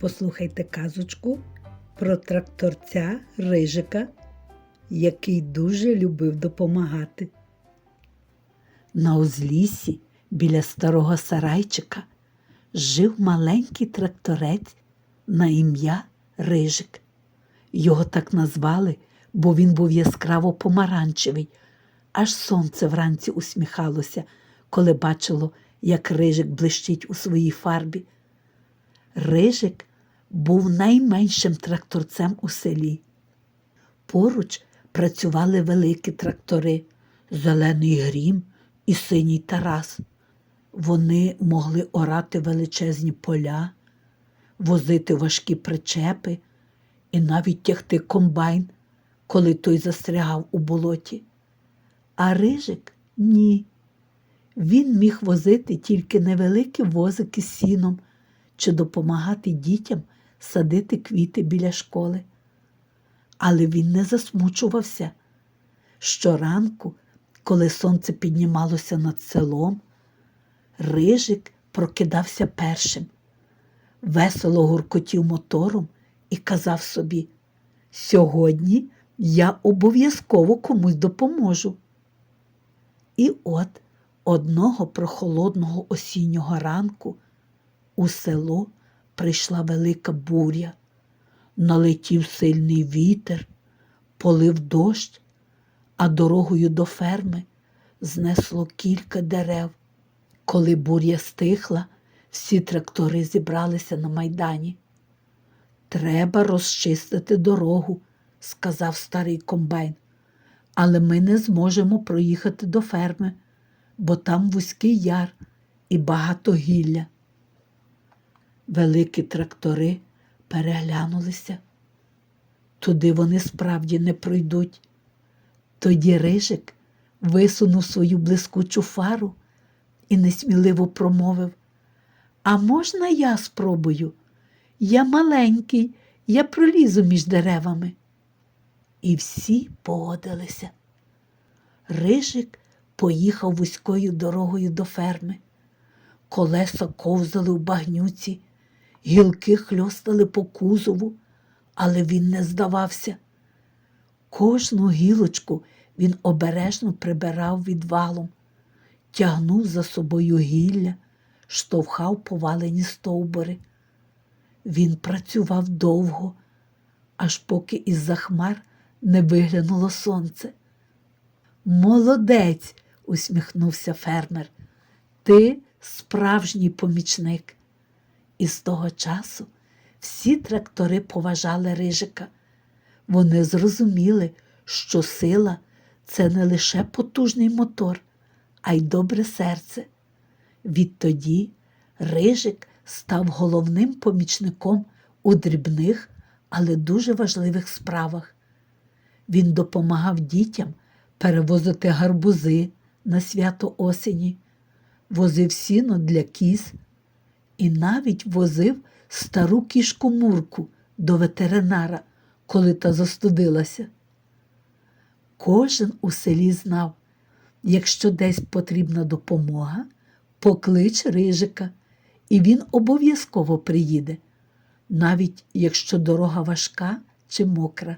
Послухайте казочку про тракторця Рижика, який дуже любив допомагати. На узліссі біля старого сарайчика жив маленький тракторець на ім'я Рижик. Його так назвали, бо він був яскраво помаранчевий, аж сонце вранці усміхалося, коли бачило, як рижик блищить у своїй фарбі. Рижик був найменшим тракторцем у селі. Поруч працювали великі трактори Зелений грім і синій Тарас. Вони могли орати величезні поля, возити важкі причепи і навіть тягти комбайн, коли той застрягав у болоті. А рижик ні. Він міг возити тільки невеликі возики з сіном чи допомагати дітям садити квіти біля школи. Але він не засмучувався. Щоранку, коли сонце піднімалося над селом, Рижик прокидався першим, весело гуркотів мотором і казав собі: Сьогодні я обов'язково комусь допоможу. І от одного прохолодного осіннього ранку у село прийшла велика буря, налетів сильний вітер, полив дощ, а дорогою до ферми знесло кілька дерев. Коли буря стихла, всі трактори зібралися на майдані. Треба розчистити дорогу, сказав старий комбайн, але ми не зможемо проїхати до ферми, бо там вузький яр і багато гілля. Великі трактори переглянулися. Туди вони справді не пройдуть. Тоді Рижик висунув свою блискучу фару і несміливо промовив А можна я спробую? Я маленький, я пролізу між деревами. І всі погодилися. Рижик поїхав вузькою дорогою до ферми. Колеса ковзали в багнюці, гілки хльостали по кузову, але він не здавався. Кожну гілочку він обережно прибирав відвалом, тягнув за собою гілля, штовхав повалені стовбури. Він працював довго, аж поки із-за хмар не виглянуло сонце. Молодець, усміхнувся фермер. Ти справжній помічник. І з того часу всі трактори поважали рижика. Вони зрозуміли, що сила це не лише потужний мотор, а й добре серце. Відтоді рижик став головним помічником у дрібних, але дуже важливих справах. Він допомагав дітям перевозити гарбузи на свято осені, возив сіно для кіз і навіть возив стару кішку Мурку до ветеринара, коли та застудилася. Кожен у селі знав, якщо десь потрібна допомога, поклич рижика, і він обов'язково приїде, навіть якщо дорога важка чи мокра.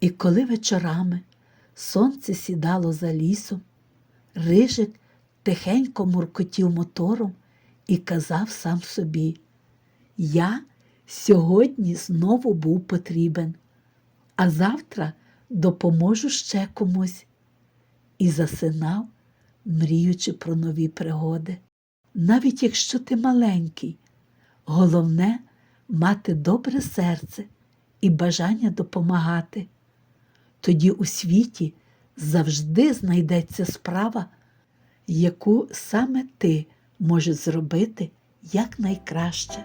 І коли вечорами сонце сідало за лісом, рижик тихенько муркотів мотором і казав сам собі: Я сьогодні знову був потрібен, а завтра допоможу ще комусь. І засинав, мріючи про нові пригоди. Навіть якщо ти маленький, головне мати добре серце і бажання допомагати. Тоді у світі завжди знайдеться справа, яку саме ти можеш зробити якнайкраще.